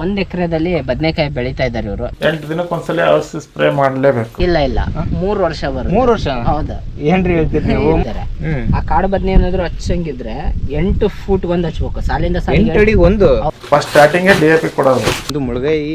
ಒಂದ್ ಎಕರೆದಲ್ಲಿ ಬದನೆಕಾಯಿ ಬೆಳೀತಾ ಇದ್ದಾರೆ ಇವರು. ಎಂಟು ದಿನಕ್ಕೊಂದ್ಸಲ ಔಷಧಿ ಸ್ಪ್ರೇ ಮಾಡಲೇಬೇಕು. ಇಲ್ಲ ಇಲ್ಲ. ಮೂರ್ ವರ್ಷ ಬರುತ್ತೆ. ಮೂರು ವರ್ಷ? ಹೌದು. ಏನ್ರಿ ಹೇಳ್ತೀರಿ ನೀವು? ಹೇಳ್ತಾರೆ. ಹ್ಮ್. ಆ ಕಾಡು ಬದನೆ ಏನಾದ್ರು ಹಚ್ಚಂಗಿದ್ರೆ ಎಂಟು ಫೂಟ್ ಒಂದ್ ಹಚ್ಬೇಕು. ಸಾಲಿಂದ ಸಾಲಿಗೆ ಎಂಟು ಅಡಿಗೆ ಒಂದು first starting D A P ಕೊಡೋದು. ಒಂದು ಮುಳುಗಾಯಿ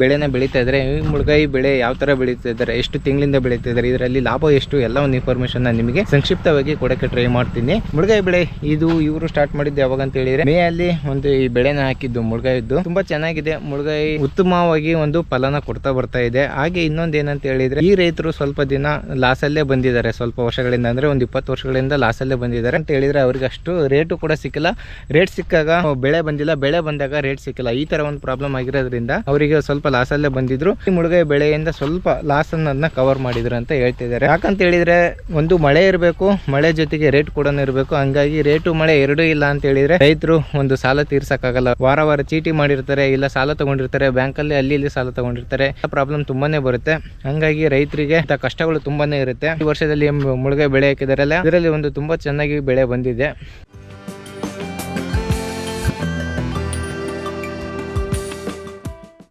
ಬೆಳೆನ ಬೆಳೀತಾ ಇದ್ದಾರೆ. ಈ ಮುಳುಗಾಯಿ ಬೆಳೆ ಯಾವ ತರ ಬೆಳೀತಾ ಇದ್ದಾರೆ, ಎಷ್ಟು ತಿಂಗಳಿಂದ ಬೆಳೀತಾ ಇದ್ದಾರೆ, ಇದರಲ್ಲಿ ಲಾಭ ಎಷ್ಟು, ಎಲ್ಲ ಒಂದು ಇನ್ಫಾರ್ಮೇಶನ್ ನಾನು ನಿಮಗೆ ಸಂಕ್ಷಿಪ್ತವಾಗಿ ಕೊಡೋಕೆ ಟ್ರೈ ಮಾಡ್ತೀನಿ. ಮುಳುಗಾಯಿ ಬೆಳೆ, ಇದು ಇವರು ಸ್ಟಾರ್ಟ್ ಮಾಡಿದ್ದು ಯಾವಾಗ ಅಂತ ಹೇಳಿದ್ರೆ ಮೇ ಅಲ್ಲಿ ಒಂದು ಈ ಬೆಳೆನ ಹಾಕಿದ್ದು, ಮುಳುಗಾಯಿದ್ದು. ತುಂಬಾ ಚೆನ್ನಾಗಿದೆ. ಮುಳುಗಾಯಿ ಉತ್ತಮವಾಗಿ ಒಂದು ಫಲನ ಕೊಡ್ತಾ ಬರ್ತಾ ಇದೆ. ಹಾಗೆ ಇನ್ನೊಂದು ಏನಂತ ಹೇಳಿದ್ರೆ, ಈ ರೈತರು ಸ್ವಲ್ಪ ದಿನ ಲಾಸಲ್ಲೇ ಬಂದಿದ್ದಾರೆ. ಸ್ವಲ್ಪ ವರ್ಷಗಳಿಂದ ಅಂದ್ರೆ ಒಂದು ಇಪ್ಪತ್ತು ವರ್ಷಗಳಿಂದ ಲಾಸಲ್ಲೇ ಬಂದಿದ್ದಾರೆ. ಅಂತ ಹೇಳಿದ್ರೆ ಅವ್ರಿಗೆ ಅಷ್ಟು ರೇಟು ಕೂಡ ಸಿಕ್ಕಿಲ್ಲ. ರೇಟ್ ಸಿಕ್ಕಾಗ ಬೆಳೆ ಬಂದಿಲ್ಲ. ಬೆಳೆ ಬಂದಾಗ ರೇಟ್ ಸಿಕ್ಕಿಲ್ಲ. ಈ ತರ ಒಂದು ಪ್ರಾಬ್ಲಮ್ ಆಗಿರೋದ್ರಿಂದ ಅವರಿಗೆ ಸ್ವಲ್ಪ ಲಾಸಲ್ಲೇ ಬಂದಿದ್ರು. ಈ ಮುಳುಗಾಯಿ ಬೆಳೆಯಿಂದ ಸ್ವಲ್ಪ ಲಾಸ್ ಅನ್ನೋದನ್ನ ಕವರ್ ಮಾಡಿದ್ರು ಅಂತ ಹೇಳ್ತಿದ್ದಾರೆ. ಯಾಕಂತ ಹೇಳಿದ್ರೆ ಒಂದು ಮಳೆ ಇರಬೇಕು, ಮಳೆ ಜೊತೆಗೆ ರೇಟ್ ಕೂಡ ಇರಬೇಕು. ಹಂಗಾಗಿ ರೇಟು ಮಳೆ ಎರಡೂ ಇಲ್ಲ ಅಂತ ಹೇಳಿದ್ರೆ ರೈತರು ಒಂದು ಸಾಲ ತೀರ್ಸಕ್ಕಾಗಲ್ಲ. ವಾರ ವಾರ ಚೀಟಿ ಮಾಡಿರ್ತಾರೆ ಇಲ್ಲ ಸಾಲ ತಗೊಂಡಿರ್ತಾರೆ ಬ್ಯಾಂಕಲ್ಲಿ ಅಲ್ಲಿ ಇಲ್ಲಿ ಸಾಲ ತಗೊಂಡಿರ್ತಾರೆ. ಪ್ರಾಬ್ಲಮ್ ತುಂಬಾನೇ ಬರುತ್ತೆ. ಹಂಗಾಗಿ ರೈತರಿಗೆ ಕಷ್ಟಗಳು ತುಂಬಾನೇ ಇರುತ್ತೆ. ಈ ವರ್ಷದಲ್ಲಿ ಮುಳುಗೈ ಬೆಳೆ ಹಾಕಿದಾರಲ್ಲ, ಇದರಲ್ಲಿ ಒಂದು ತುಂಬಾ ಚೆನ್ನಾಗಿ ಬೆಳೆ ಬಂದಿದೆ.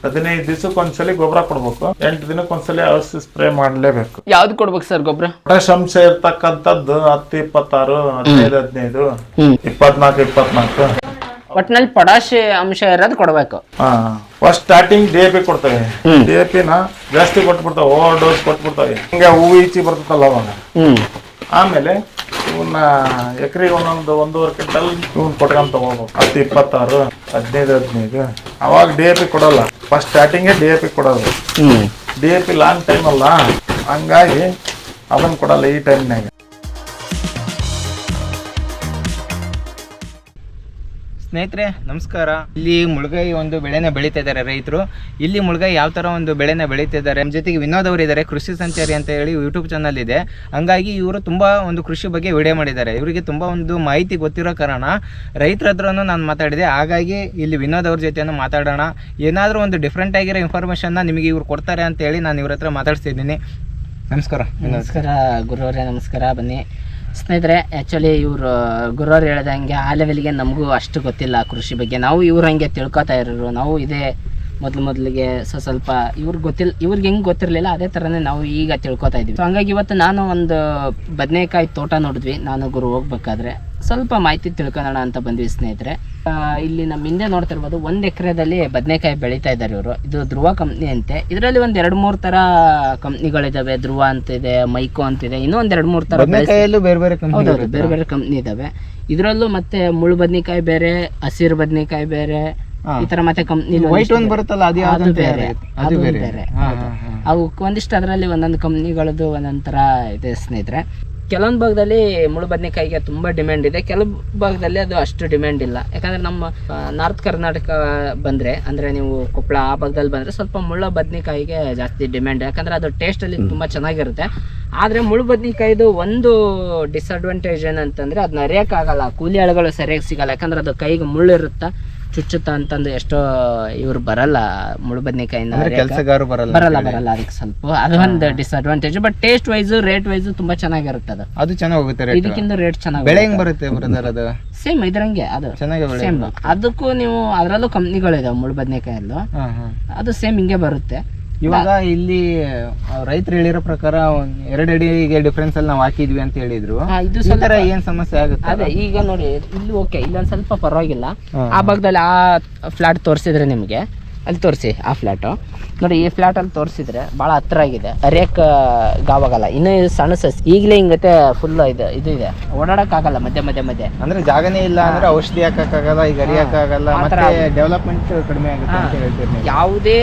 ಹದಿನೈದು ದಿವಸಕ್ಕೊಂದ್ಸಲ ಗೊಬ್ಬರ ಕೊಡ್ಬೇಕು. ಎಂಟು ದಿನಕ್ಕೊಂದ್ಸಲ ಔಷಧಿ ಸ್ಪ್ರೇ ಮಾಡಲೇಬೇಕು. ಯಾವ್ದು ಕೊಡ್ಬೇಕು ಸರ್ ಗೊಬ್ಬರ? ಪೊಟ್ಯಾಶ್ ಅಂಶ ಇರ್ತಕ್ಕಂಥದ್ದು ಹತ್ತು ಇಪ್ಪತ್ತಾರು ಹದಿನೈದು ಹದಿನೈದು ಇಪ್ಪತ್ನಾಲ್ಕು ಇಪ್ಪತ್ನಾಲ್ಕು. ಒಟ್ನಲ್ಲಿ ಪೊಡಾಶ್ ಅಂಶ ಇರೋದು ಕೊಡ್ಬೇಕು. First starting D A P ಕೊಡ್ತೇವೆ. ಡಿ ಎ ಪಿನ ಜಾಸ್ತಿ ಕೊಟ್ಬಿಡ್ತಾವೆ ಓವರ್ ಡೋಸ್ ಕೊಟ್ಬಿಡ್ತಾವೆ. ಹಿಂಗೆ ಹೂವು ಈಚಿ ಬರ್ತದಲ್ಲ ಅವಾಗ. ಆಮೇಲೆ ಇವನ್ನ ಎಕರೆಗೆ ಒಂದೊಂದು ಒಂದೂವರೆ ಕ್ವಿಂಟಲ್ ಇವನ್ ಕೊಟ್ಕೊಂಡ್ ತಗೋಬೇಕು. ಹತ್ತು ಇಪ್ಪತ್ತಾರು ಹದಿನೈದು ಹದಿನೈದು. ಅವಾಗ ಡಿ ಎ ಪಿ ಕೊಡಲ್ಲ. ಫಸ್ಟ್ ಸ್ಟಾರ್ಟಿಂಗೇ ಡಿ ಎ ಪಿ ಕೊಡೋದು. D A P long time ಅಲ್ಲ. ಹಂಗಾಗಿ ಅದನ್ನ ಕೊಡಲ್ಲ ಈ ಟೈಮ್ನಾಗ ಸ್ನೇಹಿತರೆ, ನಮಸ್ಕಾರ. ಇಲ್ಲಿ ಮುಳುಗಾಯಿ ಒಂದು ಬೆಳೆನ ಬೆಳೀತಾ ಇದ್ದಾರೆ ರೈತರು. ಇಲ್ಲಿ ಮುಳುಗಾಯಿ ಯಾವ ತರ ಒಂದು ಬೆಳೆನ ಬೆಳೀತಾ ಇದ್ದಾರೆ? ನಮ್ಮ ಜೊತೆಗೆ ವಿನೋದ್ ಅವರು ಇದ್ದಾರೆ ಕೃಷಿ ಸಂಚಾರಿ ಅಂತ ಹೇಳಿ ಯೂಟ್ಯೂಬ್ ಚಾನಲ್ ಇದೆ. ಹಂಗಾಗಿ ಇವರು ತುಂಬಾ ಒಂದು ಕೃಷಿ ಬಗ್ಗೆ ವಿಡಿಯೋ ಮಾಡಿದ್ದಾರೆ. ಇವರಿಗೆ ತುಂಬಾ ಒಂದು ಮಾಹಿತಿ ಗೊತ್ತಿರೋ ಕಾರಣ ರೈತರ ಹತ್ರನೂ ನಾನು ಮಾತಾಡಿದೆ. ಹಾಗಾಗಿ ಇಲ್ಲಿ ವಿನೋದ್ ಅವ್ರ ಜೊತೆನೂ ಮಾತಾಡೋಣ. ಏನಾದರೂ ಒಂದು ಡಿಫ್ರೆಂಟ್ ಆಗಿರೋ ಇನ್ಫಾರ್ಮೇಷನ್ನ ನಿಮಗೆ ಇವ್ರು ಕೊಡ್ತಾರೆ ಅಂತ ಹೇಳಿ ನಾನು ಇವ್ರ ಹತ್ರ ಮಾತಾಡ್ತಿದ್ದೀನಿ ನಮಸ್ಕಾರ ನಮಸ್ಕಾರ, ಗುರುವರೇ, ನಮಸ್ಕಾರ. ಬನ್ನಿ. ಸ್ನೇಹಿತರೆ ಆ್ಯಕ್ಚುಲಿ ಇವರು ಗುರುವ್ರು ಹೇಳ್ದಂಗೆ ಆ ಲೆವೆಲ್ಗೆ ನಮಗೂ ಅಷ್ಟು ಗೊತ್ತಿಲ್ಲ ಕೃಷಿ ಬಗ್ಗೆ. ನಾವು ಇವ್ರು ಹಂಗೆ ತಿಳ್ಕೊತಾ ಇರೋರು. ನಾವು ಇದೇ ಮೊದಲು ಮೊದ್ಲಿಗೆ ಸೊ ಸ್ವಲ್ಪ ಇವ್ರಿಗೆ ಗೊತ್ತಿಲ್ಲ ಇವ್ರಿಗೆ ಹೆಂಗೆ ಗೊತ್ತಿರಲಿಲ್ಲ ಅದೇ ಥರನೇ ನಾವು ಈಗ ತಿಳ್ಕೊತಾ ಇದ್ವಿ. ಸೊ ಹಂಗಾಗಿ ಇವತ್ತು ನಾನು ಒಂದು ಬದನೆಕಾಯಿ ತೋಟ ನೋಡಿದ್ವಿ. ನಾನು ಗುರು ಹೋಗ್ಬೇಕಾದ್ರೆ ಸ್ವಲ್ಪ ಮಾಹಿತಿ ತಿಳ್ಕೊಳ್ಳೋಣ ಅಂತ ಬಂದ್ವಿ ಸ್ನೇಹಿತರೆ. ಇಲ್ಲಿ ನಮ್ಮ ಹಿಂದೆ ನೋಡ್ತಿರ್ಬೋದು ಒಂದು ಎಕರೆದಲ್ಲಿ ಬದನೆಕಾಯಿ ಬೆಳೀತಾ ಇದ್ದಾರೆ ಇವರು. ಇದು ಧ್ರುವ ಕಂಪ್ನಿ ಅಂತೆ. ಇದರಲ್ಲಿ ಒಂದು ಎರಡು ಮೂರು ಥರ ಕಂಪ್ನಿಗಳಿದಾವೆ. ಧ್ರುವ ಅಂತಿದೆ ಮೈಕೋ ಅಂತಿದೆ. ಇನ್ನೂ ಒಂದು ಎರಡು ಮೂರು ಥರ ಬೇರೆ ಬೇರೆ ಹೌದೌದು ಕಂಪನಿ ಬೇರೆ ಬೇರೆ ಕಂಪ್ನಿ ಇದಾವೆ. ಇದರಲ್ಲೂ ಮತ್ತೆ ಮುಳ್ಳು ಬದನೆಕಾಯಿ ಬೇರೆ ಹಸಿರು ಬದನೆಕಾಯಿ ಬೇರೆ. ಈ ತರ ಮತ್ತೆ ಕಂಪ್ನಿ ವೈಟ್ ಒಂದು ಬರುತ್ತಲ್ಲ ಅದು ಅದು ಬೇರೆ. ಅದು ಬೇರೆ. ಅವು ಒಂದಿಷ್ಟು ಅದರಲ್ಲಿ ಒಂದೊಂದು ಕಂಪ್ನಿಗಳದ್ದು ಒಂದೊಂದು ಇದೆ ಸ್ನೇಹಿತರೆ. ಕೆಲವೊಂದು ಭಾಗದಲ್ಲಿ ಮುಳ್ಳು ಬದನೆಕಾಯಿಗೆ ತುಂಬಾ ಡಿಮ್ಯಾಂಡ್ ಇದೆ. ಕೆಲವು ಭಾಗದಲ್ಲಿ ಅದು ಅಷ್ಟು ಡಿಮ್ಯಾಂಡ್ ಇಲ್ಲ. ಯಾಕಂದ್ರೆ ನಮ್ಮ ನಾರ್ತ್ ಕರ್ನಾಟಕ ಬಂದ್ರೆ ಅಂದ್ರೆ ನೀವು ಕೊಪ್ಪಳ ಆ ಭಾಗದಲ್ಲಿ ಬಂದ್ರೆ ಸ್ವಲ್ಪ ಮುಳ್ಳು ಬದನೆಕಾಯಿಗೆ ಜಾಸ್ತಿ ಡಿಮ್ಯಾಂಡ್ ಯಾಕಂದ್ರೆ ಅದು ಟೇಸ್ಟಲ್ಲಿ ತುಂಬಾ ಚೆನ್ನಾಗಿರುತ್ತೆ. ಆದರೆ ಮುಳ್ಳು ಬದನೆಕಾಯಿದು ಒಂದು ಡಿಸಡ್ವಾಂಟೇಜ್ ಏನಂತಂದರೆ ಅದನ್ನ ಅರಿಯೋಕ್ಕಾಗಲ್ಲ. ಕೂಲಿ ಆಳುಗಳು ಸರಿಯಾಗಿ ಸಿಗಲ್ಲ. ಯಾಕಂದ್ರೆ ಅದು ಕೈಗೆ ಮುಳ್ಳು ಇರುತ್ತಾ? ಚುಚ್ಚುತ್ತಾ ಅಂತಂದು ಎಷ್ಟೋ ಇವ್ರು ಬರಲ್ಲ ಮುಳು ಬದನೆಕಾಯಿನ ಅಂದ್ರೆ ಕೆಲಸಗಾರರು ಬರಲ್ಲ ಬರಲ್ಲ ಬರಲ್ಲ ಅದಕ್ಕೆ ಸ್ವಲ್ಪ. ಅದು ಒಂದು disadvantage but taste wise rate wise ತುಂಬಾ ಚೆನ್ನಾಗಿರುತ್ತೆ ಅದು. ಅದು ಚೆನ್ನಾಗಿ ಹೋಗುತ್ತೆ ಇದಕ್ಕಿಂತ ರೇಟ್ ಚೆನ್ನಾಗಿ ಬೆಳೆ ಹೆಂಗ್ ಬರುತ್ತೆ ಬ್ರದರ್ ಅದು? ಸೇಮ್ ಇದ್ರಂಗೆ ಅದು. ಚೆನ್ನಾಗಿ ಸೇಮ್ ಅದಕ್ಕೂ ನೀವು ಅದರಲ್ಲೂ ಕಂಪ್ನಿಗಳಿದಾವೆ ಮುಳು ಬದನೆಕಾಯಲ್ಲೂ. ಅದು ಸೇಮ್ ಹಿಂಗೆ ಬರುತ್ತೆ. ಇವಾಗ ಇಲ್ಲಿ ರೈತರು ಹೇಳಿರೋ ಪ್ರಕಾರ ಎರಡು ಅಡಿಗೆ ಡಿಫ್ರೆನ್ಸ್ ಅಲ್ಲಿ ನಾವು ಹಾಕಿದ್ವಿ ಅಂತ ಹೇಳಿದ್ರು. ಇದು ಈ ತರ ಏನ್ ಸಮಸ್ಯೆ ಆಗುತ್ತೆ? ಅದೇ ಈಗ ನೋಡಿ ಇಲ್ಲಿ ಓಕೆ ಇಲ್ಲೊಂದು ಸ್ವಲ್ಪ ಪರವಾಗಿಲ್ಲ. ಆ ಭಾಗದಲ್ಲಿ ಆ ಫ್ಲಾಟ್ ತೋರಿಸಿದ್ರೆ ನಿಮಗೆ. ಅಲ್ಲಿ ತೋರಿಸಿ ಆ ಫ್ಲ್ಯಾಟು ನೋಡಿ ಈ ಫ್ಲಾಟ್ ಅಲ್ಲಿ ತೋರಿಸಿದ್ರೆ ಭಾಳ ಹತ್ರ ಆಗಿದೆ. ರೇಕ್ ಗಾವಾಗಲ್ಲ. ಇನ್ನು ಸಣ್ಣ ಸಸ್ ಈಗಲೇ ಹಿಂಗತೆ ಫುಲ್ ಇದು ಇದು ಇದೆ. ಓಡಾಡೋಕ್ಕಾಗಲ್ಲ ಮಧ್ಯೆ ಮಧ್ಯೆ ಮಧ್ಯೆ. ಅಂದ್ರೆ ಜಾಗನೇ ಇಲ್ಲ ಅಂದ್ರೆ ಔಷಧಿ ಹಾಕಕ್ಕಾಗಲ್ಲ ಈಗ ಅರಿಯೋಕ್ಕಾಗಲ್ಲ ಮತ್ತೆ ಡೆವಲಪ್ಮೆಂಟ್ ಕಡಿಮೆ ಆಗುತ್ತೆ ಅಂತ ಹೇಳ್ತೀರಿ ಯಾವುದೇ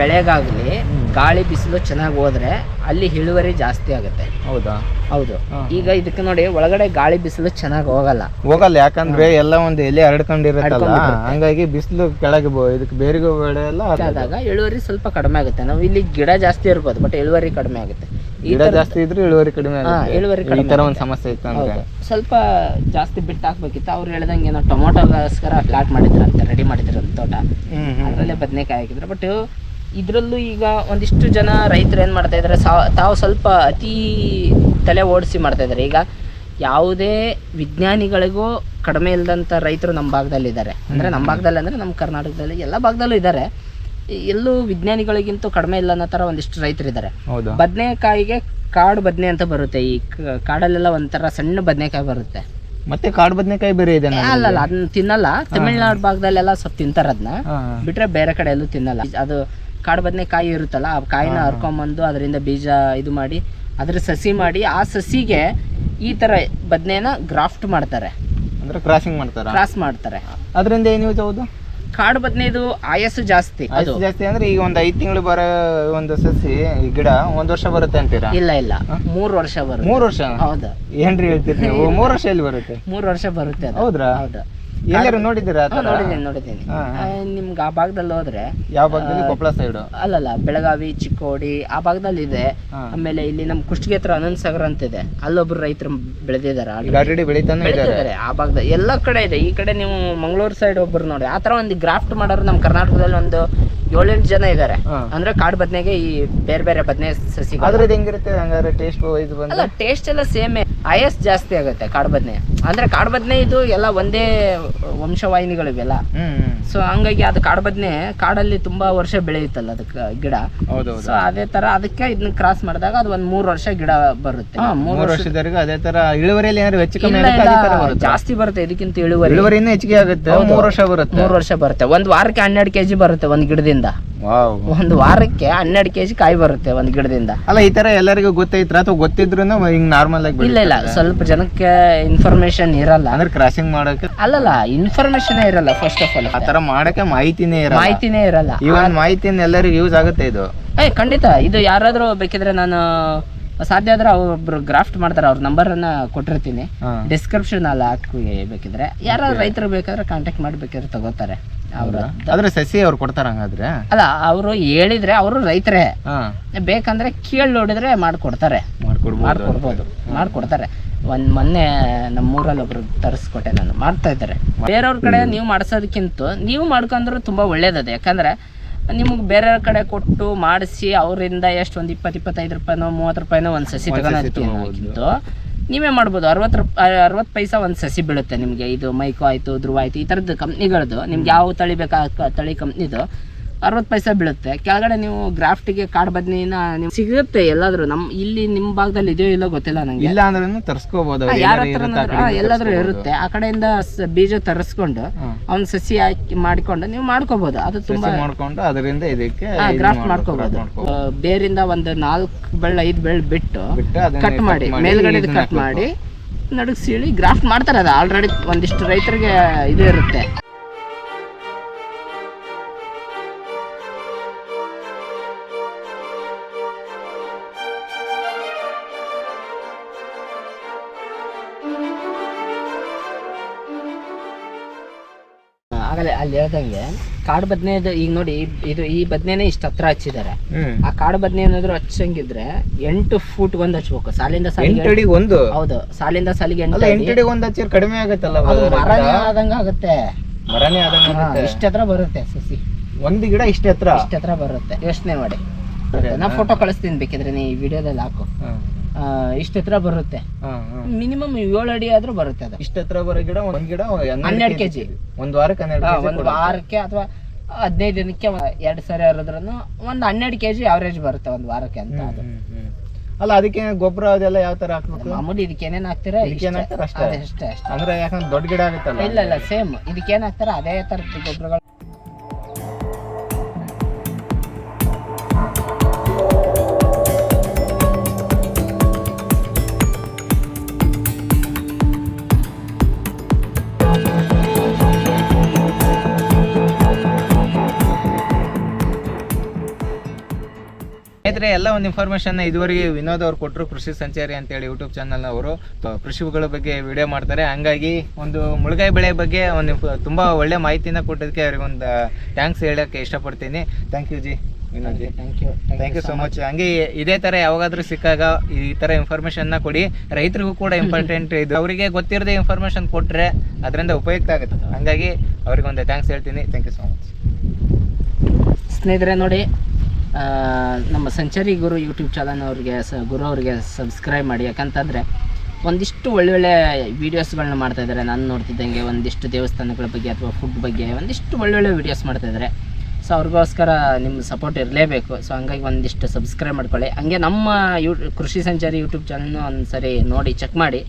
ಬೆಳೆಗಾಗಲಿ ಗಾಳಿ ಬಿಸಿಲು ಚೆನ್ನಾಗಿ ಹೋದ್ರೆ ಅಲ್ಲಿ ಇಳುವರಿ ಜಾಸ್ತಿ ಆಗುತ್ತೆ. ಹೌದಾ? ಹೌದು. ಈಗ ಇದಕ್ಕೆ ನೋಡಿ ಒಳಗಡೆ ಗಾಳಿ ಬಿಸಿಲು ಚೆನ್ನಾಗಿ ಹೋಗಲ್ಲ. ಹೋಗಲ್ಲ ಯಾಕಂದ್ರೆ ಎಲ್ಲ ಒಂದು ಎಲೆ ಹರಡ್ಕೊಂಡಿರುತ್ತಲ್ಲ? ಹರಡ್ಕೊಂಡಿರುತ್ತೆ. ಹಂಗಾಗಿ ಬಿಸಿಲು ಕೆಳಗೆ ಬೋ- ಇದಕ್ಕೆ ಬೇರೆ ಬೇಡ ಎಲ್ಲ ಆದಾಗ ಇಳುವರಿ ಸ್ವಲ್ಪ ಕಡಿಮೆ ಆಗುತ್ತೆ. ನಾವು ಇಲ್ಲಿ ಗಿಡ ಜಾಸ್ತಿ ಇರ್ಬೋದು ಬಟ್ ಇಳುವರಿ ಕಡಿಮೆ ಆಗುತ್ತೆ. ಈ ಗಿಡ ಜಾಸ್ತಿ ಇದ್ರೆ ಇಳುವರಿ ಕಡಿಮೆ ಹಾ, ಆಗುತ್ತೆ. ಇಳುವರಿ ಈ ಕಡಿಮೆ ತರ. ಒಂದು ಸಮಸ್ಯೆ ಇತ್ತು ಅಂದ್ರೆ. ಹೌದು. ಸ್ವಲ್ಪ ಜಾಸ್ತಿ ಬಿಟ್ಟು ಹಾಕ್ಬೇಕಿತ್ತು. ಅವ್ರು ಹೇಳ್ದಂಗೆ ಏನೋ ಟೊಮೊಟೊಗೋಸ್ಕರ ಫ್ಲಾಟ್ ಮಾಡಿದ್ರಂತೆ ರೆಡಿ ಮಾಡಿದ್ರಂತೆ ತೋಟ. ಹ್ಮ್ ಹ್ಮ್. ಅದರಲ್ಲೇ ಬದನೆಕಾಯಿ ಹಾಕಿದ್ರು. ಬಟ್ ಇದರಲ್ಲೂ ಈಗ ಒಂದಿಷ್ಟು ಜನ ರೈತರು ಏನು ಮಾಡ್ತಾ ಇದ್ದಾರೆ ತಾವು ಸ್ವಲ್ಪ ಅತಿ ತಲೆ ಓಡಿಸಿ ಮಾಡ್ತಾ ಇದ್ದಾರೆ ಈಗ ಯಾವುದೇ ವಿಜ್ಞಾನಿಗಳಿಗೂ ಕಡಿಮೆ ಇಲ್ಲದಂಥ ರೈತರು ನಮ್ಮ ಭಾಗದಲ್ಲಿದ್ದಾರೆ ಅಂದರೆ ನಮ್ಮ ಭಾಗದಲ್ಲಿ ಅಂದರೆ ನಮ್ಮ ಕರ್ನಾಟಕದಲ್ಲಿ ಎಲ್ಲ ಭಾಗದಲ್ಲೂ ಇದ್ದಾರೆ ಎಲ್ಲೂ ವಿಜ್ಞಾನಿಗಳಿಗಿಂತೂ ಕಡಿಮೆ ಇಲ್ಲ ಅನ್ನೋ ಥರ ಒಂದಿಷ್ಟು ರೈತರು ಇದ್ದಾರೆ ಹೌದು. ಬದನೆಕಾಯಿಗೆ ಕಾಡು ಬದನೆ ಅಂತ ಬರುತ್ತೆ. ಈ ಕಾಡಲ್ಲೆಲ್ಲ ಒಂಥರ ಸಣ್ಣ ಬದನೆಕಾಯಿ ಬರುತ್ತೆ. ಮತ್ತೆ ಕಾಡು ಬದನೆಕಾಯಿ ಬೇರೆ ಇದೆ ಅಲ್ಲಲ್ಲ ಅದನ್ನ ತಿನ್ನಲ್ಲ. ತಮಿಳ್ನಾಡು ಭಾಗದಲ್ಲೆಲ್ಲ ಸ್ವಲ್ಪ ತಿಂತಾರೆ ಅದನ್ನ. ಬಿಟ್ರೆ ಬೇರೆ ಕಡೆ ಎಲ್ಲೂ ತಿನ್ನಲ್ಲ. ಅದು ಕಾಡು ಬದನೆಕಾಯಿ ಇರುತ್ತಲ್ಲ ಆ ಕಾಯಿನ ಹರ್ಕೊಂಬಂದು ಅದರಿಂದ ಬೀಜ ಇದು ಮಾಡಿ ಅದ್ರ ಸಸಿ ಮಾಡಿ ಆ ಸಸಿಗೆ ಈ ತರ ಬದನೆನ ಗ್ರಾಫ್ಟ್ ಮಾಡ್ತಾರೆ. ಅಂದ್ರೆ ಕ್ರಾಸಿಂಗ್ ಮಾಡ್ತಾರೆ? ಕ್ರಾಸ್ ಮಾಡ್ತಾರೆ. ಅದರಿಂದ ಏನು ಯೂಸ್ ಹೌದು? ಕಾಡು ಬದನೆದು ಆಯಸ್ಸು ಜಾಸ್ತಿ ಜಾಸ್ತಿ ಅಂದ್ರೆ ಈಗ ಒಂದು ಐದು ತಿಂಗಳು ಬರೋ ಒಂದು ಸಸಿ ಗಿಡ ಒಂದ್ ವರ್ಷ ಬರುತ್ತೆ ಅಂತೀರಾ? ಇಲ್ಲ ಇಲ್ಲ. ಮೂರ್ ವರ್ಷ ಬರುತ್ತೆ. ಮೂರ್ ವರ್ಷ? ಹೌದಾ. ಏನ್ರಿ ಹೇಳ್ತೀರಿ ನೀವು? ಮೂರು ವರ್ಷ ಎಲ್ಲಿ ಬರುತ್ತೆ? ಮೂರ್ ವರ್ಷ ಬರುತ್ತೆ ಹೌದ್ರಾ? ಹೌದು. ಎಲ್ಲಾರು ನೋಡಿದ್ದೀರಾ ಆ ಹಾ, ಥರ? ನೋಡಿದ್ದೀನಿ ನೋಡಿದ್ದೀನಿ. ಹಾ, ನಿಮ್ಗೆ ಆ ಭಾಗದಲ್ಲಿ ಹೋದ್ರೆ ಯಾವ ಭಾಗದಲ್ಲಿ? ಕೊಪ್ಪಳ ಸೈಡ್ ಅಲ್ಲಲ್ಲ ಬೆಳಗಾವಿ ಚಿಕ್ಕೋಡಿ ಆ ಭಾಗದಲ್ಲಿ ಇದೆ. ಹಾ. ಆಮೇಲೆ ಇಲ್ಲಿ ನಮ್ಮ ಕುಷ್ಟಗಿ ಹತ್ರ ಅನಂತ ಸಾಗರ ಅಂತ ಇದೆ. ಅಲ್ಲೊಬ್ರು ರೈತರು ಬೆಳೆದಿದ್ದಾರೆ ಈಗ ಆಲ್ರೆಡಿ ಬೆಳಿತಾನೆ ಇದ್ದಾರೆ. ಬೆಳೆದಿದ್ದಾರೆ ಆ ಭಾಗದ ಎಲ್ಲ ಕಡೆ ಇದೆ. ಈ ಕಡೆ ನೀವು ಮಂಗಳೂರು ಸೈಡ್ ಒಬ್ರು ನೋಡಿ ಆ ಥರ ಒಂದು ಗ್ರಾಫ್ಟ್ ಮಾಡೋರು ನಮ್ಮ ಕರ್ನಾಟಕದಲ್ಲಿ ಒಂದು ಏಳೆಂಟು ಜನ ಇದ್ದಾರೆ. ಅಂದ್ರೆ ಕಾಡು ಬದನೆಗೆ ಈ ಬೇರೆ ಬೇರೆ ಬದನೆ ಸಸಿ ಹೆಂಗಿರುತ್ತೆ? ಹಂಗಾದ್ರೆ ಟೇಸ್ಟ್ ಇದು ಬಂದು ಅಲ್ಲ ಟೇಸ್ಟ್ ಎಲ್ಲ ಸೇಮೇ ಆಯಸ್ ಜಾಸ್ತಿ ಆಗುತ್ತೆ ಕಾಡು ಬದನೆ. ಅಂದ್ರೆ ಕಾಡು ಬದನೆ ಇದು ಎಲ್ಲ ಒಂದೇ ವಂಶವಾಹಿನಿಗಳು ಇವೆಲ್ಲ. ಹ್ಮ್ ಹ್ಮ್. ಸೊ ಹಂಗಾಗಿ ಅದು ಕಾಡು ಬದನೆ ಕಾಡಲ್ಲಿ ತುಂಬಾ ವರ್ಷ ಬೆಳೆಯುತ್ತಲ್ಲ ಅದಕ್ಕೆ ಗಿಡ. ಸೊ ಅದೇ ತರ ಅದಕ್ಕೆ ಇದನ್ನ ಕ್ರಾಸ್ ಮಾಡಿದಾಗ ಅದು ಒಂದ್ ಮೂರ್ ವರ್ಷ ಗಿಡ ಬರುತ್ತೆ. ಮೂರ್ ವರ್ಷದವರೆಗೂ ಅದೇ ತರ ಇಳುವರಿಯಲ್ಲಿ ಏನಾದ್ರು ಹೆಚ್ಚು ಕಮ್ಮಿ ಜಾಸ್ತಿ ಬರುತ್ತೆ ಇದಕ್ಕಿಂತ ಇಳುವರಿ. ಇಳುವರಿನೇ ಹೆಚ್ಚಿಗೆ ಆಗುತ್ತೆ. ಮೂರು ವರ್ಷ ಬರುತ್ತೆ. ಮೂರ್ ವರ್ಷ ಬರುತ್ತೆ. ಒಂದ್ ವಾರಕ್ಕೆ ಹನ್ನೆರಡು ಕೆಜಿ ಬರುತ್ತೆ ಒಂದ್ ಗಿಡದಿಂದ. ವಾವ್. ಒಂದು ವಾರಕ್ಕೆ ಹನ್ನೆರಡು ಕೆಜಿ ಕಾಯಿ ಬರುತ್ತೆ ಒಂದು ಗಿಡದಿಂದ. ಅಲ್ಲ ಈ ತರ ಎಲ್ಲರಿಗೂ ಗೊತ್ತೈತ್ರ? ಅಥವಾ ಗೊತ್ತಿದ್ರು ಹಿಂಗ್ ನಾರ್ಮಲ್ ಆಗಿ ಇಲ್ಲ ಇಲ್ಲ ಸ್ವಲ್ಪ ಜನಕ್ಕೆ ಇನ್ಫಾರ್ಮೇಶನ್ ಇರಲ್ಲ. ಅಂದ್ರೆ ಕ್ರಾಸಿಂಗ್ ಮಾಡಕ್ಕೆ ಅಲ್ಲಲ್ಲ ಇನ್ಫಾರ್ಮೇಶನ್ ಇರಲ್ಲ ಫಸ್ಟ್ ಆಫ್ ಆಲ್ ಆ ತರ ಮಾಡಕ್ಕೆ ಮಾಹಿತಿನೇ ಇರಲ್ಲ. ಮಾಹಿತಿನೇ ಇರಲ್ಲ. ಈ ಒಂದು ಮಾಹಿತಿನ ಎಲ್ಲರಿಗೂ ಯೂಸ್ ಆಗುತ್ತೆ ಇದು. ಏ ಖಂಡಿತ. ಇದು ಯಾರಾದ್ರೂ ಬೇಕಿದ್ರೆ ನಾನು ಸಾಧ್ಯ ಆದ್ರೆ ಒಬ್ರು ಗ್ರಾಫ್ಟ್ ಮಾಡ್ತಾರೆ ಅವ್ರ ನಂಬರ್ ಅನ್ನ ಕೊಟ್ಟಿರ್ತೀನಿ. ಡಿಸ್ಕ್ರಿಪ್ಷನ್ ಅಲ್ಲಿ ಹಾಕಿ ಬೇಕಿದ್ರೆ. ಯಾರು ರೈತರು ಬೇಕಾದ್ರೆ ಕಾಂಟ್ಯಾಕ್ಟ್ ಮಾಡ್ಬೇಕಾದ್ರೆ ತಗೋತಾರೆ ಅವರು. ಆದ್ರೆ ಸಸಿ ಅವ್ರು ಕೊಡ್ತಾರ ಹಂಗಾದ್ರೆ? ಅಲ್ಲ ಅವರು ಹೇಳಿದ್ರೆ ಅವರು ರೈತರೇ. ಬೇಕಂದ್ರೆ ಕೇಳಿ ನೋಡಿದ್ರೆ ಮಾಡ್ಕೊಡ್ತಾರೆ. ಮಾಡ್ಕೊಡ್ಬೋದು. ಮಾಡ್ಕೊಡ್ತಾರೆ. ಒಂದ್ ಮೊನ್ನೆ ನಮ್ಮೂರಲ್ಲಿ ಒಬ್ರು ತರಿಸ್ಕೊಟ್ಟೆ ನಾನು. ಮಾಡ್ತಾ ಇದ್ದಾರೆ. ಬೇರೆಯವ್ರ ಕಡೆ ನೀವು ಮಾಡಿಸೋದಕ್ಕಿಂತ ನೀವು ಮಾಡ್ಕೊಂಡ್ರು ತುಂಬಾ ಒಳ್ಳೇದದು. ಯಾಕಂದ್ರೆ ನಿಮಗೆ ಬೇರೆ ಕಡೆ ಕೊಟ್ಟು ಮಾಡಿಸಿ ಅವರಿಂದ ಎಷ್ಟು ಒಂದು ಇಪ್ಪತ್ತು ಇಪ್ಪತ್ತೈದು ರೂಪಾಯಿನೋ ಮೂವತ್ತು ರೂಪಾಯಿನೋ ಒಂದು ಸಸಿ ತಗೊಳೋದಕ್ಕಿಂತ ನೀವೇ ಮಾಡ್ಬೋದು. ಅರವತ್ತು ರೂಪಾಯಿ ಅರವತ್ತು ಪೈಸಾ ಒಂದು ಸಸಿ ಬೀಳುತ್ತೆ ನಿಮಗೆ. ಇದು ಮೈಕೋ ಆಯಿತು ಧ್ರುವ ಆಯಿತು ಈ ಥರದ್ದು ಕಂಪ್ನಿಗಳದ್ದು ನಿಮ್ಗೆ ಯಾವ ತಳಿ ಬೇಕಾ ತಳಿ ಕಂಪ್ನಿದು ಅರವತ್ತು ಪೈಸೆ ಬೀಳುತ್ತೆ. ಕೆಳಗಡೆ ನೀವು ಗ್ರಾಫ್ಟಿಗೆ ಕಾಡು ಬದ್ನಿನ ನೀವು ಸಿಗುತ್ತೆ ಎಲ್ಲಾದ್ರೂ. ನಮ್ ಇಲ್ಲಿ ನಿಮ್ ಭಾಗದಲ್ಲಿ ಇದೆಯೋ ಇಲ್ಲೋ ಗೊತ್ತಿಲ್ಲ ನಂಗೆ. ಇಲ್ಲ ಅಂದ್ರೂ ತರಿಸ್ಕೋಬಹುದು ಯಾರ ಹತ್ರ ಎಲ್ಲಾದ್ರೂ ಇರುತ್ತೆ. ಆ ಕಡೆಯಿಂದ ಸ- ಬೀಜ ತರಿಸ್ಕೊಂಡು. ಅವ್ನ ಸಸಿ ಹಾಕಿ ಮಾಡಿಕೊಂಡು ನೀವು ಮಾಡ್ಕೋಬಹುದು ಅದು ತುಂಬಾ ಮಾಡ್ಕೊಂಡು ಅದರಿಂದ ಇದಕ್ಕೆ ಗ್ರಾಫ್ಟ್ ಮಾಡ್ಕೋಬಹುದು ಬೇರಿಂದ ಒಂದು ನಾಲ್ಕು ಬೆಳ್ಳ ಐದು ಬೆಳ್ಳ ಬಿಟ್ಟು ಬಿಟ್ಟು ಅದನ್ನ ಕಟ್ ಮಾಡಿ ಮೇಲ್ಗಡೆ ಕಟ್ ಮಾಡಿ ನಡುಗ್ ಸೀಳಿ ಗ್ರಾಫ್ಟ್ ಮಾಡ್ತಾರೆ ಅದು. ಆಲ್ರೆಡಿ ಒಂದಿಷ್ಟು ರೈತರಿಗೆ ಇದು ಇರುತ್ತೆ. ಆಗಲೇ ಅಲ್ಲಿ ಹೇಳ್ದಂಗೆ ಕಾಡು ಬದನೆದು ಈಗ ನೋಡಿ ಇದು ಈ ಬದನೆನೇ ಇಷ್ಟು ಹತ್ರ ಹಚ್ಚಿದ್ದಾರೆ ಆ ಕಾಡು ಬದನೆ ಏನಾದ್ರು ಹಚ್ಚಂಗಿದ್ರೆ ಎಂಟು ಫೂಟ್ ಒಂದ್ ಹಚ್ಬೇಕು. ಸಾಲಿಂದ ಎಂಟು ಸಾಲಿಗೆ ಅಡಿಗೆ ಒಂದು? ಹೌದು. ಸಾಲಿಂದ ಸಾಲಿಗೆ ಎಂಟು ಅಡಿ. ಎಂಟು ಅಡಿಗೆ ಒಂದು ಹಚ್ಚಿರ್ ಕಡಿಮೆ ಆಗತ್ತಲ್ಲ ಅದು? ಮರನೇ ಆದಂಗ ಆಗುತ್ತೆ. ಮರನೇ ಆದಂಗೆ ಹಾ, ಆಗುತ್ತೆ. ಇಷ್ಟ್ ಹತ್ರ ಬರುತ್ತೆ ಸಸಿ. ಒಂದು ಗಿಡ ಇಷ್ಟ ಹತ್ರ? ಇಷ್ಟ ಹತ್ರ ಬರುತ್ತೆ. ಯೋಚನೆ ಮಾಡಿ. ನಾ ಫೋಟೋ ಕಳಿಸ್ತೀನಿ ಬೇಕಿದ್ರೆ ನೀ ವಿಡಿಯೋದಲ್ಲಿ ಹಾಕು. ಆ, ಇಷ್ಟ್ ಹತ್ರ ಬರುತ್ತೆ. ಮಿನಿಮಮ್ ಏಳು ಅಡಿ ಆದ್ರೂ ಬರುತ್ತೆ ಅದು. ಇಷ್ಟ ಹತ್ರ ಬರೋ ಗಿಡ ಒಂದ್ ಗಿಡ ಹನ್ನೆರಡು ಕೆಜಿ. ಒಂದ್ ವಾರಕ್ಕೆ ಹನ್ನೆರಡು ಹಾ, ಒಂದು ವಾರಕ್ಕೆ ಅಥವಾ ಹದಿನೈದು ದಿನಕ್ಕೆ ಎರಡು ಸರಿ ಹರಿದ್ರೂ ಒಂದ್ ಹನ್ನೆರಡು ಕೆಜಿ ಅವರೇಜ್ ಬರುತ್ತೆ ಒಂದ್ ವಾರಕ್ಕೆ ಅಂತ ಅದು. ಅಲ್ಲ ಅದಕ್ಕೆ ಗೊಬ್ಬರ ಅದೆಲ್ಲ ಯಾವ ತರ ಹಾಕ್ಬೇಕು? ಮಾಮೂಲಿ ಇದಕ್ಕೆ ಏನೇನ್ ಹಾಕ್ತೀರಾ? ಇದಕ್ಕೆ ಏನ್. ಹಾಕ್ತೀರಾ ಅಷ್ಟೇ? ಅಷ್ಟೇ ಅಷ್ಟೇ. ಅಂದ್ರೆ ಯಾಕಂದ್ರೆ ದೊಡ್ಡ ಗಿಡ ಆಗುತ್ತಲ್ಲ? ಇಲ್ಲ ಇಲ್ಲ ಸೇಮ್ ಇದಕ್ಕೆ ಏನ್ ಹಾಕ್ತಾರ? ಅದೇ ತರದ ಗೊಬ್ಬರಗಳು ಸ್ನೇಹಿತರೆ ಎಲ್ಲ ಒಂದು ಇನ್ಫಾರ್ಮೇಶನ್ ಇದುವರೆಗೆ ವಿನೋದ್ ಅವ್ರು ಕೊಟ್ಟರು ಕೃಷಿ ಸಂಚಾರಿ ಅಂತೇಳಿ ಯೂಟ್ಯೂಬ್ ಚಾನಲ್ ಅವರು. ಕೃಷಿಗಳ ಬಗ್ಗೆ ವಿಡಿಯೋ ಮಾಡ್ತಾರೆ. ಹಂಗಾಗಿ ಒಂದು ಮುಳುಗಾಯಿ ಬೆಳೆ ಬಗ್ಗೆ ಒಂದು ತುಂಬ ಒಳ್ಳೆ ಮಾಹಿತಿನ ಕೊಟ್ಟಿದ್ದಕ್ಕೆ ಅವ್ರಿಗೆ ಒಂದು ಥ್ಯಾಂಕ್ಸ್ ಹೇಳಕ್ಕೆ ಇಷ್ಟಪಡ್ತೀನಿ. Thank you ji Vinod ji. Thank you thank you so much ಹಂಗೆ ಇದೇ ತರ ಯಾವಾಗಾದ್ರೂ ಸಿಕ್ಕಾಗ ಈ ತರ ಇನ್ಫಾರ್ಮೇಷನ್ನ ನ ಕೊಡಿ. ರೈತರಿಗೂ ಕೂಡ ಇಂಪಾರ್ಟೆಂಟ್ ಇದು. ಅವರಿಗೆ ಗೊತ್ತಿರದೆ ಇನ್ಫಾರ್ಮೇಷನ್ ಕೊಟ್ಟರೆ ಅದರಿಂದ ಉಪಯುಕ್ತ ಆಗುತ್ತೆ. ಹಂಗಾಗಿ ಅವ್ರಿಗೆ ಒಂದು ಥ್ಯಾಂಕ್ಸ್ ಹೇಳ್ತೀನಿ. ಥ್ಯಾಂಕ್ ಯು ಸೊ ಮಚ್ ಸ್ನೇಹಿತರೆ ನೋಡಿ ನಮ್ಮ ಸಂಚಾರಿ ಗುರು ಯೂಟ್ಯೂಬ್ ಚಾನಲ್ ಅವ್ರಿಗೆ ಸ, ಗುರು ಅವ್ರಿಗೆ ಸಬ್ಸ್ಕ್ರೈಬ್ ಮಾಡಿ. ಯಾಕಂತಂದರೆ ಒಂದಿಷ್ಟು ಒಳ್ಳೊಳ್ಳೆ ವೀಡಿಯೋಸ್ಗಳನ್ನ ಮಾಡ್ತಾಯಿದ್ದಾರೆ ನಾನು ನೋಡ್ತಿದ್ದಂಗೆ ಒಂದಿಷ್ಟು ದೇವಸ್ಥಾನಗಳ ಬಗ್ಗೆ ಅಥವಾ ಫುಡ್ ಬಗ್ಗೆ ಒಂದಿಷ್ಟು ಒಳ್ಳೊಳ್ಳೆ ವೀಡಿಯೋಸ್ ಮಾಡ್ತಾ ಇದ್ದಾರೆ ಸೊ ಅವ್ರಿಗೋಸ್ಕರ ನಿಮ್ಮ ಸಪೋರ್ಟ್ ಇರಲೇಬೇಕು. ಸೊ ಹಂಗಾಗಿ ಒಂದಿಷ್ಟು ಸಬ್ಸ್ಕ್ರೈಬ್ ಮಾಡ್ಕೊಳ್ಳಿ. ಹಂಗೆ ನಮ್ಮ ಯೂ, ಕೃಷಿ ಸಂಚಾರಿ ಯೂಟ್ಯೂಬ್ ಚಾನಲ್ನು ಒಂದು ಸರಿ ನೋಡಿ ಚೆಕ್ ಮಾಡಿ.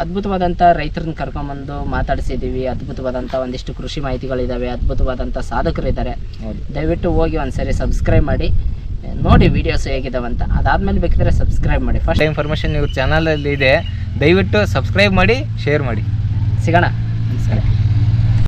ಅದ್ಭುತವಾದಂಥ ರೈತರನ್ನ ಕರ್ಕೊಂಬಂದು ಮಾತಾಡಿಸಿದ್ದೀವಿ ಅದ್ಭುತವಾದಂಥ ಒಂದಿಷ್ಟು ಕೃಷಿ ಮಾಹಿತಿಗಳಿದ್ದಾವೆ ಅದ್ಭುತವಾದಂಥ ಸಾಧಕರಿದ್ದಾರೆ ಹೌದು. ದಯವಿಟ್ಟು ಹೋಗಿ ಒಂದ್ಸರಿ ಸಬ್ಸ್ಕ್ರೈಬ್ ಮಾಡಿ. ನೋಡಿ ವೀಡಿಯೋಸ್ ಹೇಗಿದಾವಂತ. ಅದಾದ್ಮೇಲೆ ಬೇಕಿದ್ರೆ ಸಬ್ಸ್ಕ್ರೈಬ್ ಮಾಡಿ. ಫಸ್ಟ್ ಇನ್ಫಾರ್ಮೇಷನ್ ಇವ್ರ ಚಾನಲಲ್ಲಿ ಇದೆ. ದಯವಿಟ್ಟು ಸಬ್ಸ್ಕ್ರೈಬ್ ಮಾಡಿ ಶೇರ್ ಮಾಡಿ. ಸಿಗೋಣ.